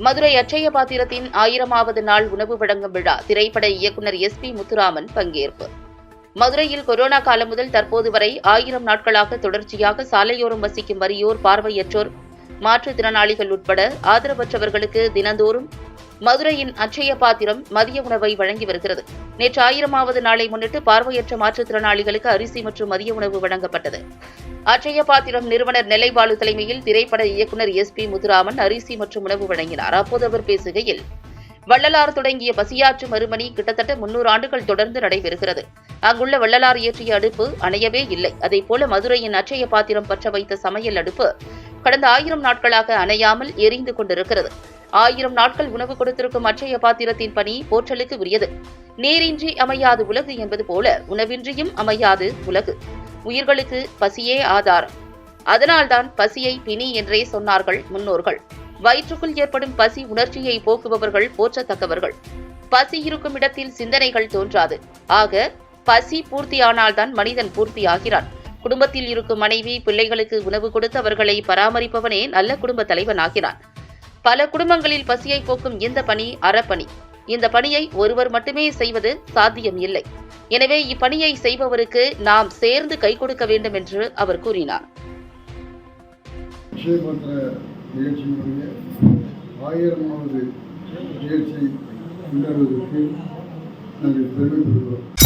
மதுரை அட்சய பாத்திரத்தின் ஆயிரமாவது நாள் உணவு வழங்கும் விழா திரைப்பட இயக்குனர் எஸ் பி முத்துராமன் பங்கேற்பு. மதுரையில் கொரோனா காலம் முதல் தற்போது வரை ஆயிரம் நாட்களாக தொடர்ச்சியாக சாலையோரம் வசிக்கும் வறியோர் பார்வையற்றோர் மாற்றுத்திறனாளிகள் உட்பட ஆதரவற்றவர்களுக்கு தினந்தோறும் மதுரையின் அச்சய பாத்திரம் மதிய உணவை வழங்கி வருகிறது. நேற்று ஆயிரமாவது நாளை முன்னிட்டு பார்வையற்ற மாற்றுத்திறனாளிகளுக்கு அரிசி மற்றும் மதிய உணவு வழங்கப்பட்டது. அட்சய பாத்திரம் நிறுவனர் நெல்லைபாலு தலைமையில் திரைப்பட இயக்குனர் எஸ் பி முத்துராமன் அரிசி மற்றும் உணவு வழங்கினார். அப்போது அவர் பேசுகையில் வள்ளலார் தொடங்கிய பசியாற்று மறுமணி கிட்டத்தட்ட முன்னூறு ஆண்டுகள் தொடர்ந்து நடைபெறுகிறது. அங்குள்ள வள்ளலார் இயற்றிய அடுப்பு அணையவே இல்லை. அதேபோல மதுரையின் அச்சய பாத்திரம் பற்ற வைத்த சமையல் அடுப்பு கடந்த ஆயிரம் நாட்களாக அணையாமல் எரிந்து கொண்டிருக்கிறது. ஆயிரம் நாட்கள் உணவு கொடுத்திருக்கும் அச்சய பாத்திரத்தின் பணி போற்றலுக்கு உரியது. நீரின்றி அமையாது உலகு என்பது போல உணவின்றியும் அமையாது உலகு. உயிர்களுக்கு பசியே ஆதாரம். அதனால்தான் பசியை பிணி என்றே சொன்னார்கள் முன்னோர்கள். வயிற்றுக்குள் ஏற்படும் பசி உணர்ச்சியை போக்குபவர்கள் போற்றத்தக்கவர்கள். பசி இருக்கும் இடத்தில் சிந்தனைகள் தோன்றாது. ஆக பசி பூர்த்தியானால்தான் மனிதன் பூர்த்தியாகிறான். குடும்பத்தில் இருக்கும் மனைவி பிள்ளைகளுக்கு உணவு கொடுத்து அவர்களை பராமரிப்பவனே நல்ல குடும்ப தலைவன் ஆகிறான் பல குடும்பங்களில் பசியை போக்கும் இந்த பணி அறப்பணி. இந்த பணியை ஒருவர் மட்டுமே செய்வது சாத்தியம் இல்லை. எனவே இப்பணியை செய்பவருக்கு நாம் சேர்ந்து கை கொடுக்க வேண்டும் என்று அவர் கூறினார். ஆயிரமாவது நிகழ்ச்சி கொண்டாடுவதற்கு நாங்கள் பெருமைப்படுகிறோம்